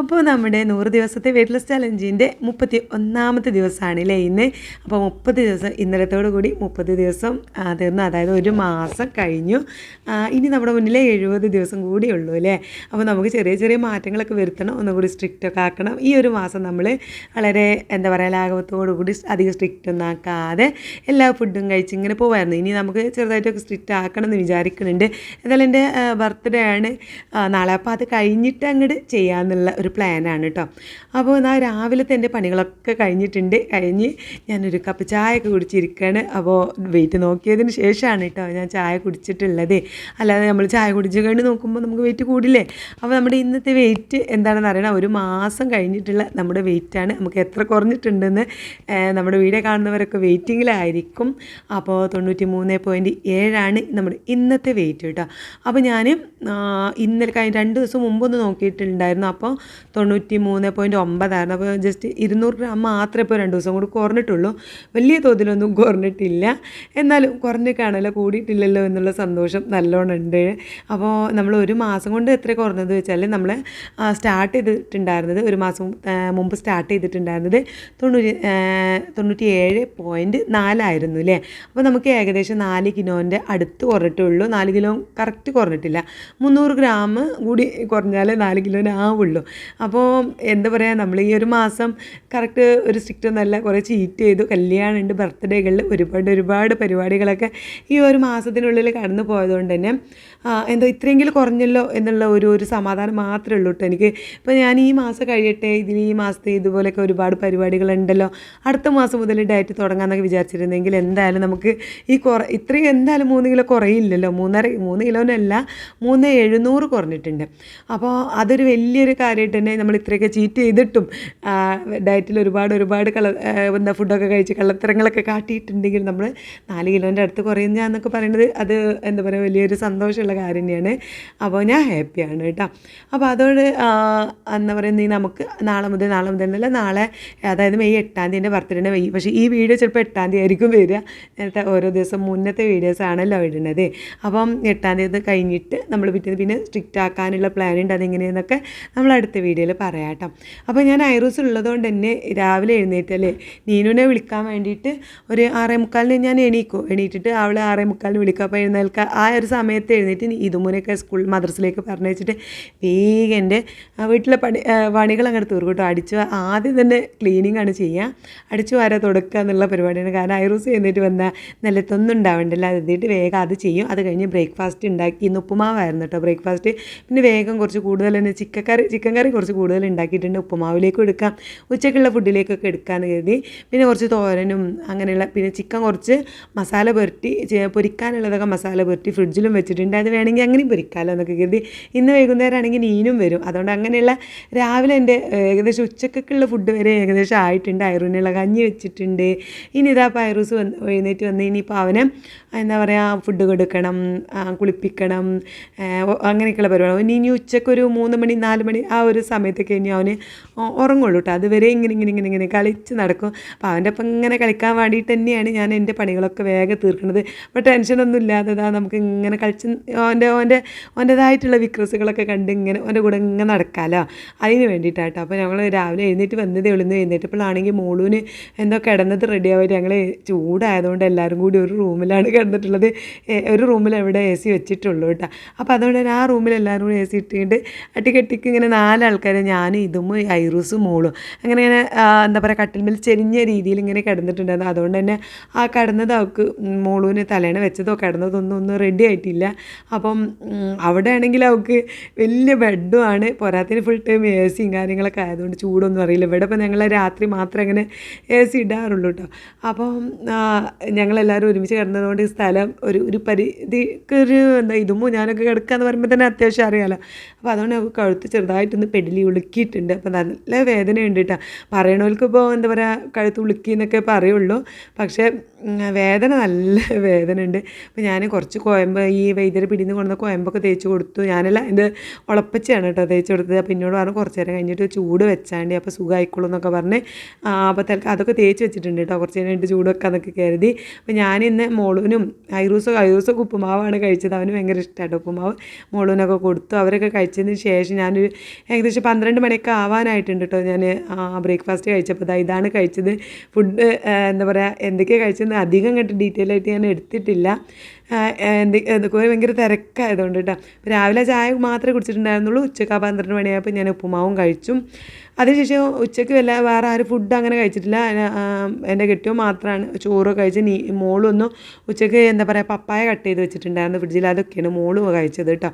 അപ്പോൾ നമ്മുടെ നൂറ് ദിവസത്തെ വെയിറ്റ് ലോസ് ചലഞ്ചിന്റെ മുപ്പത്തി ഒന്നാമത്തെ ദിവസമാണ് അല്ലേ ഇന്ന്. അപ്പോൾ മുപ്പത് ദിവസം ഇന്നലത്തോടു കൂടി മുപ്പത് ദിവസം തീർന്നു. അതായത് ഒരു മാസം കഴിഞ്ഞു. ഇനി നമ്മുടെ മുന്നിൽ എഴുപത് ദിവസം കൂടി ഉള്ളൂ അല്ലേ? അപ്പോൾ നമുക്ക് ചെറിയ ചെറിയ മാറ്റങ്ങളൊക്കെ വരുത്തണം. ഒന്നുകൂടി സ്ട്രിക്റ്റ് ഒക്കെ ആക്കണം. ഈ ഒരു മാസം നമ്മൾ വളരെ എന്താ പറയുക ലാഘവത്തോടു കൂടി അധികം സ്ട്രിക്റ്റ് ഒന്നും ആക്കാതെ എല്ലാ ഫുഡും കഴിച്ച് ഇങ്ങനെ പോവായിരുന്നു. ഇനി നമുക്ക് ചെറുതായിട്ടൊക്കെ സ്ട്രിക്റ്റ് ആക്കണം എന്ന് വിചാരിക്കുന്നുണ്ട്. എന്തായാലും എന്റെ ബർത്ത്ഡേ ആണ്. നാളെ അപ്പോൾ അത് കഴിഞ്ഞിട്ട് അങ്ങോട്ട് ചെയ്യാമെന്നുള്ള ഒരു പ്ലാനാണ് കേട്ടോ അപ്പോൾ എന്നാൽ രാവിലത്തെ എന്റെ പണികളൊക്കെ കഴിഞ്ഞിട്ടുണ്ട്. കഴിഞ്ഞ് ഞാനൊരു കപ്പ് ചായ ഒക്കെ കുടിച്ചിരിക്കുകയാണ് അപ്പോൾ വെയിറ്റ് നോക്കിയതിന് ശേഷമാണ് കേട്ടോ ഞാൻ ചായ കുടിച്ചിട്ടുള്ളത്. അല്ലാതെ നമ്മൾ ചായ കുടിച്ച് കഴിഞ്ഞ് നോക്കുമ്പോൾ നമുക്ക് വെയിറ്റ് കൂടില്ലേ? അപ്പോൾ നമ്മുടെ ഇന്നത്തെ വെയിറ്റ് എന്താണെന്ന് അറിയണം. ഒരു മാസം കഴിഞ്ഞിട്ടുള്ള നമ്മുടെ വെയിറ്റാണ് നമുക്ക് എത്ര കുറഞ്ഞിട്ടുണ്ടെന്ന് നമ്മുടെ വീഡിയോ കാണുന്നവരൊക്കെ വെയിറ്റിങ്ങിലായിരിക്കും അപ്പോൾ തൊണ്ണൂറ്റി മൂന്ന് പോയിന്റ് ഏഴാണ് നമ്മുടെ ഇന്നത്തെ വെയിറ്റ് കേട്ടോ അപ്പോൾ ഞാൻ ഇന്നലെ കഴിഞ്ഞ രണ്ട് ദിവസം മുമ്പൊന്ന് നോക്കിയിട്ടുണ്ടായിരുന്നു. അപ്പോൾ തൊണ്ണൂറ്റി മൂന്ന് പോയിന്റ് ഒമ്പതായിരുന്നു അപ്പോൾ ജസ്റ്റ് ഇരുന്നൂറ് ഗ്രാം മാത്രമേ ഇപ്പോൾ രണ്ട് ദിവസം കൂടി കുറഞ്ഞിട്ടുള്ളൂ. വലിയ തോതിലൊന്നും കുറഞ്ഞിട്ടില്ല. എന്നാലും കുറഞ്ഞിട്ടാണല്ലോ കൂടിയിട്ടില്ലല്ലോ എന്നുള്ള സന്തോഷം നല്ലോണം ഉണ്ട്. അപ്പോൾ നമ്മൾ ഒരു മാസം കൊണ്ട് എത്ര കുറഞ്ഞത് വെച്ചാൽ നമ്മൾ സ്റ്റാർട്ട് ചെയ്തിട്ടുണ്ടായിരുന്നത് ഒരു മാസം മുമ്പ് സ്റ്റാർട്ട് ചെയ്തിട്ടുണ്ടായിരുന്നത് തൊണ്ണൂറ്റി തൊണ്ണൂറ്റി ഏഴ് പോയിന്റ് നാലായിരുന്നു അല്ലേ? അപ്പോൾ നമുക്ക് ഏകദേശം നാല് കിലോന്റെ അടുത്ത് കുറഞ്ഞിട്ടുള്ളൂ. നാല് കിലോ കറക്റ്റ് കുറഞ്ഞിട്ടില്ല. മുന്നൂറ് ഗ്രാം കൂടി കുറഞ്ഞാലേ നാല് കിലോന് ആവുള്ളൂ. അപ്പോൾ എന്താ പറയുക നമ്മൾ ഈ ഒരു മാസം കറക്റ്റ് ഒരു സ്ട്രിക്റ്റ് ഒന്നല്ല കുറേ ചീറ്റ് ചെയ്തു. കല്യാണമുണ്ട് ബർത്ത്ഡേകളിൽ ഒരുപാട് ഒരുപാട് പരിപാടികളൊക്കെ ഈ ഒരു മാസത്തിനുള്ളിൽ കടന്നു പോയതുകൊണ്ട് തന്നെ എന്തോ ഇത്രയെങ്കിലും കുറഞ്ഞല്ലോ എന്നുള്ള ഒരു ഒരു സമാധാനം മാത്രമേ ഉള്ളൂ കേട്ടോ എനിക്ക്. ഇപ്പോൾ ഞാൻ ഈ മാസം കഴിയട്ടെ ഇതിന് ഈ മാസത്തെ ഇതുപോലെയൊക്കെ ഒരുപാട് പരിപാടികളുണ്ടല്ലോ അടുത്ത മാസം മുതൽ ഡയറ്റ് തുടങ്ങാമെന്നൊക്കെ വിചാരിച്ചിരുന്നെങ്കിൽ എന്തായാലും നമുക്ക് ഈ കുറ ഇത്രയും എന്തായാലും മൂന്ന് കിലോ കുറയില്ലല്ലോ മൂന്നര മൂന്ന് കിലോനല്ല മൂന്ന് എഴുന്നൂറ് കുറഞ്ഞിട്ടുണ്ട്. അപ്പോൾ അതൊരു വലിയൊരു കാര്യമായിട്ട് തന്നെ നമ്മൾ ഇത്രയൊക്കെ ചീറ്റ് ചെയ്തിട്ടും ഡയറ്റിൽ ഒരുപാട് ഒരുപാട് കള എന്താ ഫുഡൊക്കെ കഴിച്ച് കള്ളത്തരങ്ങളൊക്കെ കാട്ടിയിട്ടുണ്ടെങ്കിൽ നമ്മൾ നാല് കിലോന്റെ അടുത്ത് കുറയുന്ന എന്നൊക്കെ പറയുന്നത് അത് എന്താ പറയുക വലിയൊരു സന്തോഷമുള്ള കാര്യം തന്നെയാണ്. അപ്പോൾ ഞാൻ ഹാപ്പിയാണ് കേട്ടോ. അപ്പോൾ അതോട് എന്താ പറയുക നമുക്ക് നാളെ മുതൽ നാളെ മുതൽ എന്നല്ല നാളെ അതായത് മെയ് എട്ടാം തീയതി എന്റെ ബർത്ത്ഡേന്റെ മെയ് പക്ഷേ ഈ വീഡിയോ ചിലപ്പോൾ എട്ടാം തീയതി ആയിരിക്കും വരിക. നേരത്തെ ഓരോ ദിവസം മുന്നത്തെ വീഡിയോസ് ആണല്ലോ ഇടുന്നത്. അപ്പം എട്ടാം തീയതി കഴിഞ്ഞിട്ട് നമ്മൾ പിറ്റേ പിന്നെ സ്ട്രിക്റ്റ് ആക്കാനുള്ള പ്ലാൻ ഉണ്ട് അതെങ്ങനെയെന്നൊക്കെ നമ്മൾ അടുത്ത വീഡിയോയിൽ പറയാം കേട്ടോ അപ്പോൾ ഞാൻ ഐറൂസ് ഉള്ളതുകൊണ്ട് തന്നെ രാവിലെ എഴുന്നേറ്റല്ലേ നീനുവിനെ വിളിക്കാൻ വേണ്ടിയിട്ട് ഒരു ആറേ മുക്കാലിന് ഞാൻ എണീക്കും. എണീറ്റിട്ട് അവളെ ആറേ മുക്കാലിന് വിളിക്കും. അപ്പോൾ എഴുന്നേൽക്കുക ആ ഒരു സമയത്ത് എഴുന്നേറ്റ് ഇതുമുനൊക്കെ സ്കൂൾ മദ്രസിലേക്ക് പറഞ്ഞയച്ചിട്ട് വേഗം എന്റെ വീട്ടിലെ പണി പണികൾ അങ്ങോട്ട് തീർക്കും കേട്ടോ. അടിച്ചു ആദ്യം തന്നെ ക്ലീനിങ് ആണ് ചെയ്യുക. അടിച്ചു വാര തുടക്കുക എന്നുള്ള പരിപാടിയാണ്. കാരണം ഐറൂസ് എഴുന്നേറ്റ് വന്നാൽ നിലത്തൊന്നും ഉണ്ടാവണ്ടല്ലോ. അത് എഴുതിയിട്ട് വേഗം അത് ചെയ്യും. അത് കഴിഞ്ഞ് ബ്രേക്ക്ഫാസ്റ്റ് ഉണ്ടാക്കി. ഇന്ന് ഉപ്പുമാവായിരുന്നു കേട്ടോ ബ്രേക്ക്ഫാസ്റ്റ് പിന്നെ വേഗം കുറച്ച് കൂടുതൽ തന്നെ ചിക്കൻ കറി ചിക്കൻ കറി കുറച്ച് കൂടുതൽ ഉണ്ടാക്കിയിട്ടുണ്ട്. ഉപ്പുമാവിലേക്കും എടുക്കാം. ഉച്ചക്കുള്ള ഫുഡിലേക്കൊക്കെ എടുക്കാമെന്ന് കരുതി. പിന്നെ കുറച്ച് തോരനും അങ്ങനെയുള്ള പിന്നെ ചിക്കൻ കുറച്ച് മസാല പുരട്ടി പൊരിക്കാനുള്ളതൊക്കെ മസാല പുരട്ടി ഫ്രിഡ്ജിലും വെച്ചിട്ടുണ്ട്. അത് വേണമെങ്കിൽ അങ്ങനെയും പൊരിക്കാമല്ലോ എന്നൊക്കെ കരുതി. ഇന്ന് വൈകുന്നേരം ആണെങ്കിൽ നീനും വരും. അതുകൊണ്ട് അങ്ങനെയുള്ള രാവിലെ എന്റെ ഏകദേശം ഉച്ചക്കൊക്കെയുള്ള ഫുഡ് വരെ ഏകദേശം ആയിട്ടുണ്ട്. അയറുനുള്ള കഞ്ഞി വെച്ചിട്ടുണ്ട്. ഇനി ഇതാ പൈറൂസ് വന്ന് എഴുന്നേറ്റ് വന്ന് ഇനിയിപ്പോൾ അവനെ എന്താ പറയുക ഫുഡ് കൊടുക്കണം കുളിപ്പിക്കണം അങ്ങനെയൊക്കെയുള്ള പരിപാടി. ഇനി ഉച്ചക്കൊരു മൂന്ന് മണി നാല് മണി ആ ഒരു സമയത്തൊക്കെ ഇനി അവന് ഉറങ്ങുള്ളൂ കേട്ടോ അതുവരെ ഇങ്ങനെ ഇങ്ങനെ ഇങ്ങനെ ഇങ്ങനെ കളിച്ച് നടക്കും. അപ്പോൾ അവന്റെ ഒപ്പം ഇങ്ങനെ കളിക്കാൻ വേണ്ടിയിട്ട് തന്നെയാണ് ഞാൻ എന്റെ പണികളൊക്കെ വേഗം തീർക്കുന്നത്. അപ്പോൾ ടെൻഷനൊന്നും ഇല്ലാതെ നമുക്ക് ഇങ്ങനെ കളിച്ച് അവന്റെ അവന്റെ അവന്റേതായിട്ടുള്ള വിക്രസുകളൊക്കെ കണ്ട് ഇങ്ങനെ അവന്റെ കൂടെ ഇങ്ങനെ നടക്കാമല്ലോ അതിന് വേണ്ടിയിട്ടാട്ടോ അപ്പോൾ ഞങ്ങൾ രാവിലെ എഴുന്നേറ്റ് വന്നതേ ഉള്ളൂ എഴുന്നേറ്റപ്പോഴാണെങ്കിൽ മോളൂന് എന്തോ കിടന്നത് റെഡി ആവായിട്ട് ഞങ്ങൾ ചൂടായതുകൊണ്ട് എല്ലാവരും കൂടി ഒരു റൂമിലാണ് കിടന്നിട്ടുള്ളത്. ഒരു റൂമിൽ എവിടെ എ സി വെച്ചിട്ടുള്ളൂ കേട്ടോ അപ്പോൾ അതുകൊണ്ട് ആ റൂമിൽ എല്ലാവരും കൂടി എ സി ഇട്ടിട്ട് അട്ടിക്കട്ടിക്ക് ഇങ്ങനെ നാലാൾക്കാരെ ഞാൻ ഇതും ഐറൂസും മോളും. അങ്ങനെ ഇങ്ങനെ എന്താ പറയുക കട്ടിൽമേൽ ചെരിഞ്ഞ രീതിയിൽ ഇങ്ങനെ കിടന്നിട്ടുണ്ടായിരുന്നു. അതുകൊണ്ട് തന്നെ ആ കിടന്നത് അവൾക്ക് മോളൂന് തലേണ വെച്ചതോ കിടന്നതൊന്നും ഒന്നും റെഡി ആയിട്ടില്ല. അപ്പം അവിടെ ആണെങ്കിൽ അവൾക്ക് വലിയ ബെഡും ആണ്. പോരാത്തിന് ഫുൾ ടൈം എ സിയും കാര്യങ്ങളൊക്കെ ആയതുകൊണ്ട് ചൂടൊന്നും അറിയില്ല. ഇവിടെ ഇപ്പം ഞങ്ങൾ രാത്രി മാത്രം അങ്ങനെ എ സി ഇടാറുള്ളൂ കേട്ടോ അപ്പം ഞങ്ങളെല്ലാവരും ഒരുമിച്ച് കിടന്നതുകൊണ്ട് സ്ഥലം ഒരു ഒരു പരിധിക്ക് ഒരു എന്താ ഇതുമോ ഞാനൊക്കെ കിടക്കാന്ന് പറയുമ്പോൾ തന്നെ അത്യാവശ്യം അറിയാമല്ലോ അപ്പോൾ അതുകൊണ്ട് കഴുത്ത് ചെറുതായിട്ടൊന്ന് പെടലി ഉളുക്കിയിട്ടുണ്ട്. അപ്പോൾ നല്ല വേദനയുണ്ട് കേട്ടോ പറയണവർക്ക് ഇപ്പോൾ എന്താ പറയുക കഴുത്ത് ഉളുക്കി എന്നൊക്കെ പറയുള്ളൂ. പക്ഷേ വേദന നല്ല വേദന ഉണ്ട് അപ്പോൾ ഞാൻ കുറച്ച് കോയമ്പ് ഈ വൈദ്യരെ പിടിന്ന് കൊണ്ടുവന്ന കോയമ്പൊക്കെ തേച്ച് കൊടുത്തു. ഞാനല്ല എന്റെ ഉളപ്പച്ചയാണ് കേട്ടോ തേച്ച് കൊടുത്തത്. അപ്പോൾ എന്നോട് പറഞ്ഞു കുറച്ച് നേരം കഴിഞ്ഞിട്ട് ചൂട് വെച്ചാണ്ട് അപ്പോൾ സുഖമായിക്കോളൂ എന്നൊക്കെ പറഞ്ഞ് അപ്പോൾ തൽക്കാലം അതൊക്കെ തേച്ച് വെച്ചിട്ടുണ്ട് കേട്ടോ. കുറച്ച് നേരം ചൂട് വെക്കാന്നൊക്കെ കരുതി. അപ്പോൾ ഞാൻ ഇന്ന് മോളൂനും ഐറൂസ് ഐറൂസൊക്കെ ഉപ്പുമാവാണ് കഴിച്ചത്. അവന് ഭയങ്കര ഇഷ്ടമാണ് ഉപ്പുമാവ്. മോളൂനൊക്കെ കൊടുത്തു. അവരൊക്കെ കഴിച്ചതിന് ശേഷം ഞാനൊരു ഏകദേശം പന്ത്രണ്ട് മണിയൊക്കെ ആവാനായിട്ടുണ്ട് കേട്ടോ ഞാൻ ബ്രേക്ക്ഫാസ്റ്റ് കഴിച്ചപ്പോൾ ഇതാണ് കഴിച്ചത്. ഫുഡ് എന്താ പറയുക എന്തൊക്കെയാണ് അധികം കണ്ട് ഡീറ്റെയിൽ ആയിട്ട് ഞാൻ എടുത്തിട്ടില്ല. എന്തൊക്കെ ഭയങ്കര തിരക്കായതുകൊണ്ട് കേട്ടോ. രാവിലെ ചായ മാത്രമേ കുടിച്ചിട്ടുണ്ടായിരുന്നുള്ളൂ. ഉച്ചയ്ക്ക് ആ പന്ത്രണ്ട് മണിയായപ്പോൾ ഞാൻ ഉപ്പുമാവും കഴിച്ചു. അതിനുശേഷം ഉച്ചയ്ക്ക് വല്ല വേറെ ആരും ഫുഡ് അങ്ങനെ കഴിച്ചിട്ടില്ല. എന്റെ കെട്ടിയോ മാത്രമാണ് ചോറ് കഴിച്ച് നീ മോളൊന്നും ഉച്ചയ്ക്ക് എന്താ പറയുക പപ്പായ കട്ട് ചെയ്ത് വെച്ചിട്ടുണ്ടായിരുന്നു ഫ്രിഡ്ജിൽ. അതൊക്കെയാണ് മോളും കഴിച്ചത് കേട്ടോ.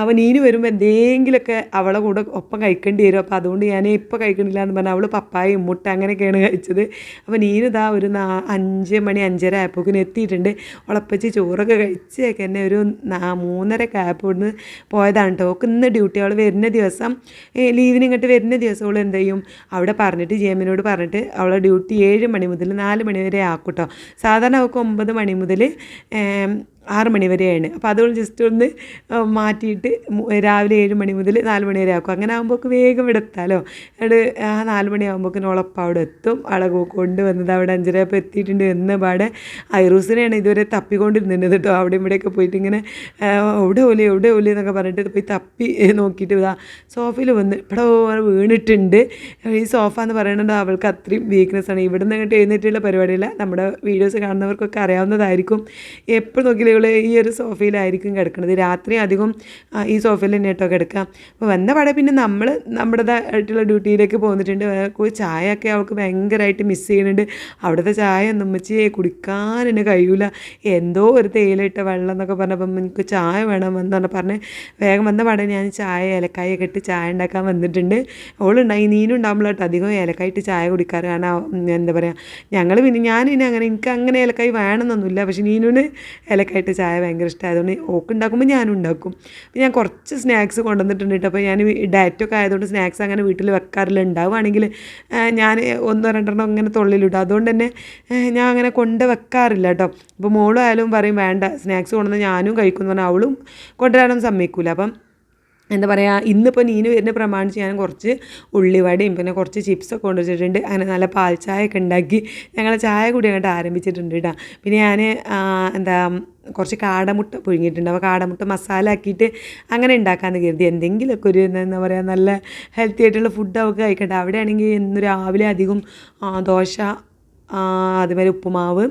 അപ്പോൾ നീന് വരുമ്പോൾ എന്തെങ്കിലുമൊക്കെ അവളെ കൂടെ ഒപ്പം കഴിക്കേണ്ടി വരും. അപ്പോൾ അതുകൊണ്ട് ഞാൻ ഇപ്പോൾ കഴിക്കണില്ല എന്ന് പറഞ്ഞാൽ അവൾ പപ്പായ മുട്ട അങ്ങനെയൊക്കെയാണ് കഴിച്ചത്. അപ്പോൾ നീനിതാ ഒരു അഞ്ച് മണി അഞ്ചര ആയപ്പോക്കിന് എത്തിയിട്ടുണ്ട്. ഉളപ്പച്ച് ചോറൊക്കെ കഴിച്ചേക്ക് എന്നെ ഒരു മൂന്നര ക്യാപ്പ് ഇവിടുന്ന് പോയതാണ് കേട്ടോ ഇന്ന് ഡ്യൂട്ടി അവൾ വരുന്ന ദിവസം ലീവിന് ഇങ്ങോട്ട് വരുന്ന ദിവസം അവൾ എന്ത് ചെയ്യും? അവിടെ പറഞ്ഞിട്ട് ജെമിനോട് പറഞ്ഞിട്ട് അവളെ ഡ്യൂട്ടി ഏഴ് മണി മുതൽ നാല് മണി വരെ ആക്കും കേട്ടോ സാധാരണ അവൾക്ക് ഒമ്പത് മണി മുതൽ ആറ് മണി വരെയാണ്. അപ്പോൾ അതുകൊണ്ട് ജസ്റ്റ് ഒന്ന് മാറ്റിയിട്ട് രാവിലെ ഏഴ് മണി മുതൽ നാല് മണി വരെ ആക്കും. അങ്ങനെ ആകുമ്പോൾ വേഗം ഇവിടെ എത്താമല്ലോ അവിടെ ആ നാല് മണി ആകുമ്പോൾ ഉളപ്പം അവിടെ എത്തും. അവിടെ കൊണ്ട് വന്നത് അവിടെ അഞ്ചരയപ്പോൾ എത്തിയിട്ടുണ്ട് എന്ന പാടെ ഐറൂസിനെയാണ് ഇതുവരെ തപ്പിക്കൊണ്ടിരുന്നത് കേട്ടോ. അവിടെ ഇവിടെയൊക്കെ പോയിട്ട് ഇങ്ങനെ എവിടെ ഓലി എവിടെ ഓലി എന്നൊക്കെ പറഞ്ഞിട്ട് പോയി തപ്പി നോക്കിയിട്ട് ഇതാ സോഫയിൽ വന്ന് ഇവിടെ വീണിട്ടുണ്ട്. ഈ സോഫ എന്ന് പറയുന്നത് അവൾക്ക് അത്രയും വീക്ക്നെസ് ആണ്. ഇവിടെ നിന്ന് അങ്ങോട്ട് എഴുന്നേറ്റുള്ള പരിപാടിയില്ല. നമ്മുടെ വീഡിയോസ് കാണുന്നവർക്കൊക്കെ അറിയാവുന്നതായിരിക്കും. എപ്പോൾ നോക്കിയാലും ഇവൾ ഈ ഒരു സോഫയിലായിരിക്കും കിടക്കുന്നത്. രാത്രി അധികം ഈ സോഫയിൽ തന്നെ കേട്ടോ കിടക്കുക. അപ്പോൾ വന്ന പാടെ പിന്നെ നമ്മൾ നമ്മുടേതായിട്ടുള്ള ഡ്യൂട്ടിയിലേക്ക് പോന്നിട്ടുണ്ട്. ചായ ഒക്കെ അവൾക്ക് ഭയങ്കരമായിട്ട് മിസ് ചെയ്യുന്നുണ്ട്. അവിടുത്തെ ചായ ഒന്നും ഉമ്മച്ചിയെ കുടിക്കാൻ തന്നെ കഴിയൂല. എന്തോ ഒരു തേയിലിട്ട വെള്ളം എന്നൊക്കെ പറഞ്ഞപ്പം എനിക്ക് ചായ വേണം എന്നാണ് പറഞ്ഞ് വേഗം വന്ന പാടെ ഞാൻ ചായ ഏലക്കായൊക്കെ ഇട്ട് ചായ ഉണ്ടാക്കാൻ വന്നിട്ടുണ്ട്. അവളുണ്ടായി നീനും ഉണ്ടാകുമ്പോഴാട്ടോ അധികം ഏലക്കായിട്ട് ചായ കുടിക്കാറ്. കാരണം എന്താ പറയുക ഞങ്ങൾ പിന്നെ ഞാൻ ഇനി അങ്ങനെ എനിക്ക് അങ്ങനെ ഏലക്കായി വേണമെന്നൊന്നുമില്ല. പക്ഷെ നീനുവിന് ഏലക്കായിട്ട് ചായ ഭയങ്കര ഇഷ്ടമായതുകൊണ്ട് ഓക്ക് ഉണ്ടാക്കുമ്പോൾ ഞാനും ഉണ്ടാക്കും അപ്പോൾ ഞാൻ കുറച്ച് സ്നാക്സ് കൊണ്ടുവന്നിട്ടുണ്ട് അപ്പോൾ ഞാൻ ഡയറ്റൊക്കെ ആയതുകൊണ്ട് സ്നാക്സ് അങ്ങനെ വീട്ടിൽ വെക്കാറില്ല. ഉണ്ടാവുകയാണെങ്കിൽ ഞാൻ ഒന്നോ രണ്ടെണ്ണം അങ്ങനെ തൊള്ളിലിടും. അതുകൊണ്ട് തന്നെ ഞാൻ അങ്ങനെ കൊണ്ട് വെക്കാറില്ല കേട്ടോ. അപ്പോൾ മോളും ആയാലും പറയും വേണ്ട സ്നാക്സ് കൊണ്ടുവന്ന് ഞാനും കഴിക്കുമെന്ന് പറഞ്ഞാൽ അവളും കൊണ്ടുവരാനൊന്നും സമ്മതിക്കില്ല അപ്പം എന്താ പറയുക ഇന്നിപ്പോൾ നീന് വരുന്ന പ്രമാണിച്ച് ഞാൻ കുറച്ച് ഉള്ളിവടയും പിന്നെ കുറച്ച് ചിപ്സൊക്കെ കൊണ്ടുവച്ചിട്ടുണ്ട് അങ്ങനെ നല്ല പാൽ ചായ ഒക്കെ ഉണ്ടാക്കി ഞങ്ങൾ ചായ കൂടി അങ്ങോട്ട് ആരംഭിച്ചിട്ടുണ്ട് കേട്ടോ പിന്നെ ഞാൻ എന്താ കുറച്ച് കാടമുട്ട പുഴുങ്ങിയിട്ടുണ്ട്. അപ്പോൾ കാടമുട്ട മസാല ആക്കിയിട്ട് അങ്ങനെ ഉണ്ടാക്കാമെന്ന് കരുതി. എന്തെങ്കിലുമൊക്കെ ഒരു എന്താ പറയുക നല്ല ഹെൽത്തി ആയിട്ടുള്ള ഫുഡ് അവൾക്ക് കഴിക്കട്ടെ അവിടെ ആണെങ്കിൽ ഇന്ന് രാവിലെ അധികം ദോശ അതുമാതിരി ഉപ്പുമാവ്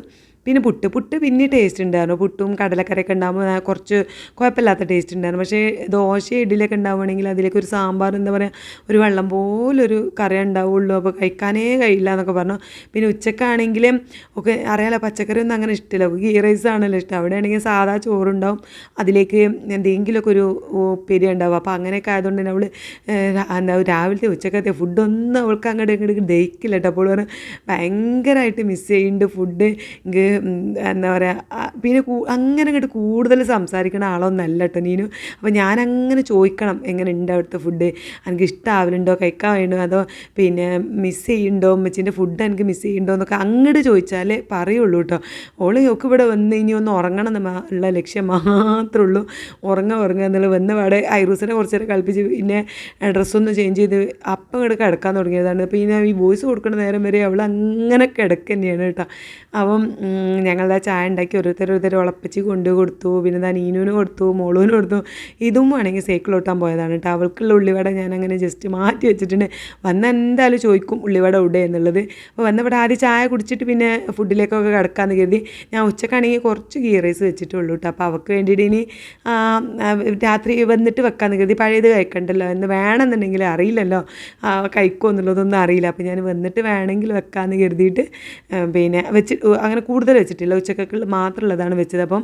പിന്നെ പുട്ട് പുട്ട് പിന്നെ ടേസ്റ്റ് ഉണ്ടായിരുന്നു പുട്ടും കടലക്കറിയൊക്കെ ഉണ്ടാകുമ്പോൾ കുറച്ച് കുഴപ്പമില്ലാത്ത ടേസ്റ്റ് ഉണ്ടായിരുന്നു പക്ഷേ ദോശ ഇഡ്ഡലിയൊക്കെ ഉണ്ടാവുകയാണെങ്കിൽ അതിലേക്ക് ഒരു സാമ്പാർ എന്താ പറയുക ഒരു വെള്ളം പോലൊരു കറി ഉണ്ടാവുള്ളൂ അപ്പോൾ കഴിക്കാനേ കഴിയില്ല എന്നൊക്കെ പറഞ്ഞു. പിന്നെ ഉച്ചക്കാണെങ്കിലും ഒക്കെ അറിയാലോ പച്ചക്കറി ഒന്നും അങ്ങനെ ഇഷ്ടമില്ല ഗീ റൈസ് ആണല്ലോ ഇഷ്ടം. അവിടെ ആണെങ്കിൽ സാധാ ചോറുണ്ടാവും. അതിലേക്ക് എന്തെങ്കിലുമൊക്കെ ഒരു ഉപ്പേരി ഉണ്ടാവും അപ്പോൾ അങ്ങനെയൊക്കെ ആയതുകൊണ്ട് തന്നെ അവൾ എന്താ രാവിലത്തെ ഉച്ചക്കത്തെ ഫുഡൊന്നും അവൾക്ക് അങ്ങോട്ട് ഇങ്ങോട്ട് ദഹിക്കില്ല കേട്ടോ. അപ്പോൾ പറഞ്ഞു ഭയങ്കരമായിട്ട് മിസ് ചെയ്യുന്നുണ്ട് ഫുഡ് എനിക്ക് എന്താ പറയുക പിന്നെ അങ്ങനെ അങ്ങോട്ട് കൂടുതൽ സംസാരിക്കണ ആളൊന്നല്ല കേട്ടോ നീനു. അപ്പോൾ ഞാൻ അങ്ങനെ ചോദിക്കണം എങ്ങനെ ഉണ്ട് അവിടുത്തെ ഫുഡ് എനിക്ക് ഇഷ്ടമാവലുണ്ടോ കഴിക്കാൻ വേണ്ടോ? അതോ പിന്നെ മിസ് ചെയ്യുന്നുണ്ടോ അമ്മച്ചിന്റെ ഫുഡ് എനിക്ക് മിസ് ചെയ്യുന്നുണ്ടോ എന്നൊക്കെ അങ്ങോട്ട് ചോദിച്ചാലേ പറയുള്ളൂ കേട്ടോ ഓൾ ഒക്കെ ഇവിടെ വന്ന് ഇനി ഒന്ന് ഉറങ്ങണം എന്ന് ഉള്ള ലക്ഷ്യം മാത്രമേ ഉള്ളൂ. ഉറങ്ങുക ഉറങ്ങുക എന്നുള്ള വന്ന പാടെ ഐറൂസിനെ കുറച്ച് നേരം കളിപ്പിച്ച് പിന്നെ ഡ്രസ്സൊന്ന് ചേഞ്ച് ചെയ്ത് അപ്പം ഇങ്ങോട്ട് കിടക്കാൻ തുടങ്ങിയതാണ്. പിന്നെ ഈ വോയിസ് കൊടുക്കുന്ന നേരം വരെ അവൾ അങ്ങനെ കിടക്കുക തന്നെയാണ് കേട്ടോ അപ്പം ഞങ്ങളുടെ ചായ ഉണ്ടാക്കി ഓരോരുത്തർ ഉളപ്പിച്ച് കൊണ്ടു കൊടുത്തു. പിന്നെ ദാ നീനുവിന് കൊടുത്തു മോളൂന് കൊടുത്തു. ഇതും വേണമെങ്കിൽ സൈക്കിൾ ഓട്ടാൻ പോയതാണ് കേട്ടോ അവൾക്കുള്ള ഉള്ളിവട ഞാൻ അങ്ങനെ ജസ്റ്റ് മാറ്റി വെച്ചിട്ടുണ്ട്. വന്ന് എന്തായാലും ചോദിക്കും ഉള്ളിവട ഉണ്ട് എന്നുള്ളത്. അപ്പോൾ വന്നവിടെ ആദ്യം ചായ കുടിച്ചിട്ട് പിന്നെ ഫുഡിലേക്കൊക്കെ കിടക്കാമെന്ന് കരുതി. ഞാൻ ഉച്ചക്കാണെങ്കിൽ കുറച്ച് ഗീ റൈസ് വെച്ചിട്ടുള്ളൂ കേട്ടോ അപ്പോൾ അവൾക്ക് വേണ്ടിയിട്ട് ഇനി രാത്രി വന്നിട്ട് വെക്കാമെന്ന് കരുതി. പഴയത് കഴിക്കണ്ടല്ലോ. എന്ന് വേണമെന്നുണ്ടെങ്കിൽ അറിയില്ലല്ലോ. കഴിക്കുമോ എന്നുള്ളതൊന്നും അറിയില്ല. അപ്പോൾ ഞാൻ വന്നിട്ട് വേണമെങ്കിൽ വെക്കാമെന്ന് കരുതിയിട്ട് പിന്നെ വെച്ച് അങ്ങനെ കൂടുതൽ വെച്ചിട്ടില്ല. ഉച്ചക്കൊക്കെ മാത്രമുള്ളതാണ് വെച്ചത്. അപ്പം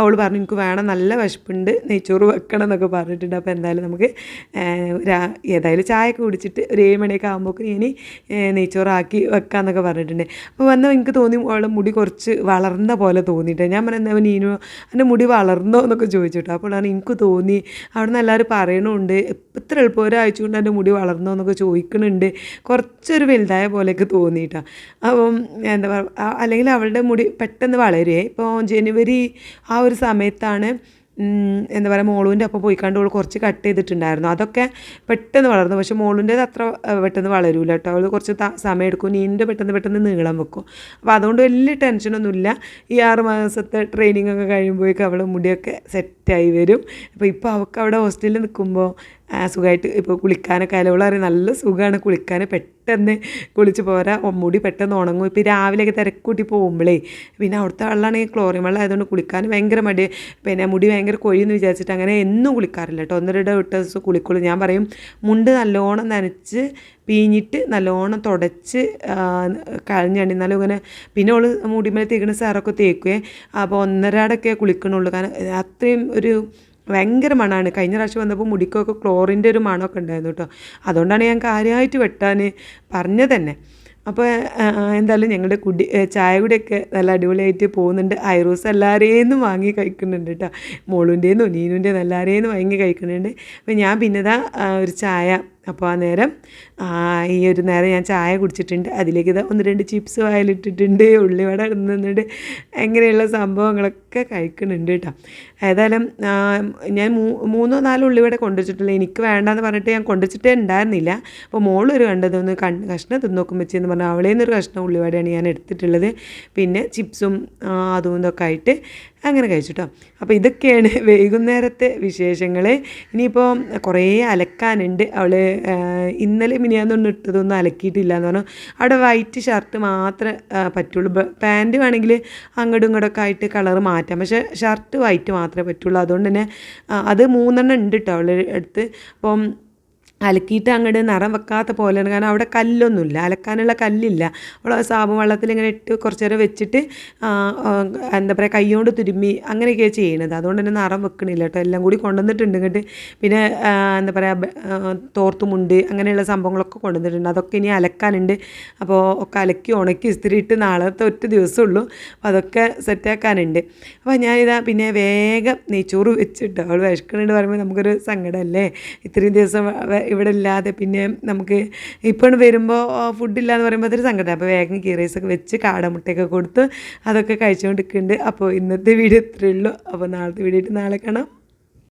അവൾ പറഞ്ഞു എനിക്ക് വേണം നല്ല വിശപ്പുണ്ട് നെയ്ച്ചോറ് വെക്കണം എന്നൊക്കെ പറഞ്ഞിട്ടുണ്ട്. അപ്പോൾ എന്തായാലും നമുക്ക് ഏതായാലും ചായയൊക്കെ കുടിച്ചിട്ട് ഒരു ഏഴ് മണിയൊക്കെ ആകുമ്പോഴേക്കും ഇനി നെയ്ച്ചോറാക്കി വെക്കാമെന്നൊക്കെ പറഞ്ഞിട്ടുണ്ട്. അപ്പോൾ വന്ന എനിക്ക് തോന്നി അവളുടെ മുടി കുറച്ച് വളർന്ന പോലെ തോന്നിയിട്ട്. ഞാൻ പറഞ്ഞ നീനു എന്റെ മുടി വളർന്നോ എന്നൊക്കെ ചോദിച്ചിട്ടോ. അപ്പോഴാണ് എനിക്ക് തോന്നി അവിടെ നിന്ന് എല്ലാവരും പറയണമുണ്ട് ഇത്ര എളുപ്പം ഒരാഴ്ച കൊണ്ട് എന്റെ മുടി വളർന്നോ എന്നൊക്കെ ചോദിക്കണുണ്ട്. കുറച്ചൊരു വലുതായ പോലെയൊക്കെ തോന്നിയിട്ടാണ് അപ്പം എന്താ പറയുക അല്ലെങ്കിൽ അവളുടെ അവളുടെ മുടി പെട്ടെന്ന് വളരുകയെ ഇപ്പോൾ ജനുവരി ആ ഒരു സമയത്താണ് എന്താ പറയുക മോളുവിന്റെ അപ്പം പോയി അവൾ കുറച്ച് കട്ട് ചെയ്തിട്ടുണ്ടായിരുന്നു. അതൊക്കെ പെട്ടെന്ന് വളർന്നു. പക്ഷേ മോളുന്റേത് അത്ര പെട്ടെന്ന് വളരൂല കേട്ടോ. അവൾ കുറച്ച് സമയം എടുക്കും. നീന്റെ പെട്ടെന്ന് പെട്ടെന്ന് നീളം വെക്കും. അപ്പോൾ അതുകൊണ്ട് വലിയ ടെൻഷനൊന്നുമില്ല ഈ ആറ് മാസത്തെ ട്രെയിനിങ്ങൊക്കെ കഴിയുമ്പോഴേക്കും അവൾ മുടിയൊക്കെ സെറ്റായി വരും. അപ്പോൾ ഇപ്പോൾ അവൾക്ക് അവിടെ ഹോസ്റ്റലിൽ നിൽക്കുമ്പോൾ സുഖമായിട്ട് ഇപ്പോൾ കുളിക്കാനൊക്കെ ആയാലും പറയും നല്ല സുഖമാണ് കുളിക്കാൻ പെട്ടെന്ന് കുളിച്ച് പോരാ മുടി പെട്ടെന്ന് ഉണങ്ങും. ഇപ്പോൾ രാവിലെയൊക്കെ തിരക്കൂട്ടി പോകുമ്പോഴേ പിന്നെ അവിടുത്തെ വെള്ളമാണെങ്കിൽ ക്ലോറിൻ വെള്ളം ആയതുകൊണ്ട് കുളിക്കാൻ ഭയങ്കര മടി. പിന്നെ മുടി ഭയങ്കര കൊഴിയെന്ന് വിചാരിച്ചിട്ട് അങ്ങനെ എന്നും കുളിക്കാറില്ല കേട്ടോ ഒന്നര വിട്ട് ദിവസം കുളിക്കുള്ളൂ. ഞാൻ പറയും മുണ്ട് നല്ലോണം നനച്ച് പീഞ്ഞിട്ട് നല്ലോണം തുടച്ച് കളഞ്ഞാണ് എന്നാലും ഇങ്ങനെ പിന്നെ ഓൾ മുടിമേൽ തേക്കുന്ന സാറൊക്കെ തേക്കുകയും അപ്പോൾ ഒന്നരാടൊക്കെ കുളിക്കണുള്ളൂ. കാരണം അത്രയും ഒരു ഭയങ്കര മണമാണ് കഴിഞ്ഞ പ്രാവശ്യം വന്നപ്പോൾ മുടിക്കൊക്കെ ക്ലോറിന്റെ ഒരു മണമൊക്കെ ഉണ്ടായിരുന്നു കേട്ടോ. അതുകൊണ്ടാണ് ഞാൻ കാര്യമായിട്ട് വെട്ടാൻ പറഞ്ഞത് തന്നെ. അപ്പോൾ എന്തായാലും ഞങ്ങളുടെ കുടി ചായ കുടിയൊക്കെ നല്ല അടിപൊളിയായിട്ട് പോകുന്നുണ്ട്. ഐറൂസ് എല്ലാവരെയും വാങ്ങി കഴിക്കുന്നുണ്ട് കേട്ടോ. മോളുന്റെയും നീനുന്റെയും എല്ലാവരെയും വാങ്ങി കഴിക്കുന്നുണ്ട്. അപ്പോൾ ഞാൻ പിന്നെ ഇതാ ഒരു ചായ അപ്പോൾ ആ നേരം ഈ ഒരു നേരം ഞാൻ ചായ കുടിച്ചിട്ടുണ്ട്. അതിലേക്ക് ഇതാ ഒന്ന് രണ്ട് ചിപ്സ് വായിലിട്ടിട്ടുണ്ട് ഉള്ളിവട ഇടുന്നുണ്ട് അങ്ങനെയുള്ള സംഭവങ്ങളൊക്കെ കഴിക്കുന്നുണ്ട് കേട്ടോ. ഏതായാലും ഞാൻ മൂന്നോ നാലോ ഉള്ളിവട കൊണ്ടുവച്ചിട്ടില്ല എനിക്ക് വേണ്ടാന്ന് പറഞ്ഞിട്ട് ഞാൻ കൊണ്ടുവച്ചിട്ടേ ഉണ്ടായിരുന്നില്ല. അപ്പോൾ മോളൊരു കണ്ടതൊന്ന് കൺ കഷ്ണം തിന്നോക്കും വെച്ചെന്ന് പറഞ്ഞാൽ അവളേന്നൊരു കഷ്ണം ഉള്ളിവടയാണ് ഞാൻ എടുത്തിട്ടുള്ളത്. പിന്നെ ചിപ്സും അതും ഇതൊക്കെ ആയിട്ട് അങ്ങനെ കഴിച്ചു കേട്ടോ അപ്പോൾ ഇതൊക്കെയാണ് വൈകുന്നേരത്തെ വിശേഷങ്ങൾ ഇനിയിപ്പോൾ കുറേ അലക്കാനുണ്ട്. അവൾ ഇന്നലെ മിനിയാന്നൊന്നും ഇട്ടതൊന്നും അലക്കിയിട്ടില്ല എന്ന് പറഞ്ഞു. അവിടെ വൈറ്റ് ഷർട്ട് മാത്രമേ പറ്റുള്ളൂ. പാന്റ് വേണമെങ്കിൽ അങ്ങോട്ടും ഇങ്ങോട്ടൊക്കെ ആയിട്ട് കളർ മാറ്റാം. പക്ഷേ ഷർട്ട് വൈറ്റ് മാത്രമേ പറ്റുള്ളൂ. അതുകൊണ്ട് തന്നെ അത് മൂന്നെണ്ണം ഉണ്ട് കേട്ടോ അവൾ അടുത്ത് അപ്പം അലക്കിയിട്ട് അങ്ങോട്ട് നിറം വെക്കാത്ത പോലെയാണ്. കാരണം അവിടെ കല്ലൊന്നുമില്ല. അലക്കാനുള്ള കല്ലില്ല. അവൾ സാബു വെള്ളത്തിൽ ഇങ്ങനെ ഇട്ട് കുറച്ച് നേരം വെച്ചിട്ട് എന്താ പറയുക കൈകൊണ്ട് തുരുമ്പി അങ്ങനെയൊക്കെയാണ് ചെയ്യണത്. അതുകൊണ്ട് തന്നെ നിറം വെക്കണില്ല കേട്ടോ. എല്ലാം കൂടി കൊണ്ടുവന്നിട്ടുണ്ട് ഇങ്ങോട്ട്. പിന്നെ എന്താ പറയുക തോർത്തുമുണ്ട് അങ്ങനെയുള്ള സംഭവങ്ങളൊക്കെ കൊണ്ടുവന്നിട്ടുണ്ട്. അതൊക്കെ ഇനി അലക്കാനുണ്ട്. അപ്പോൾ ഒക്കെ അലക്കി ഉണക്കി ഇസ്തിരി ഇട്ട് നാളത്തെ ഒറ്റ ദിവസമുള്ളൂ. അപ്പോൾ അതൊക്കെ സെറ്റാക്കാനുണ്ട്. അപ്പോൾ ഞാനിതാ പിന്നെ വേഗം നെയ്ച്ചോറ് വെച്ചിട്ട് അവൾ വിശക്കണുണ്ട് പറയുമ്പോൾ നമുക്കൊരു സങ്കടമല്ലേ ഇത്രയും ദിവസം ഇവിടെ ഇല്ലാതെ പിന്നെ നമുക്ക് ഇപ്പോൾ വരുമ്പോൾ ഫുഡില്ല എന്ന് പറയുമ്പോൾ അതൊരു സങ്കടം. അപ്പോൾ വേഗം ഗീ റൈസൊക്കെ വെച്ച് കാടമുട്ടയൊക്കെ കൊടുത്ത് അതൊക്കെ കഴിച്ചുകൊണ്ടിരിക്കുന്നുണ്ട് അപ്പോൾ ഇന്നത്തെ വീഡിയോ ഇത്രയേ ഉള്ളൂ. അപ്പോൾ നാളത്തെ വീഡിയോ നാളെ കാണാം.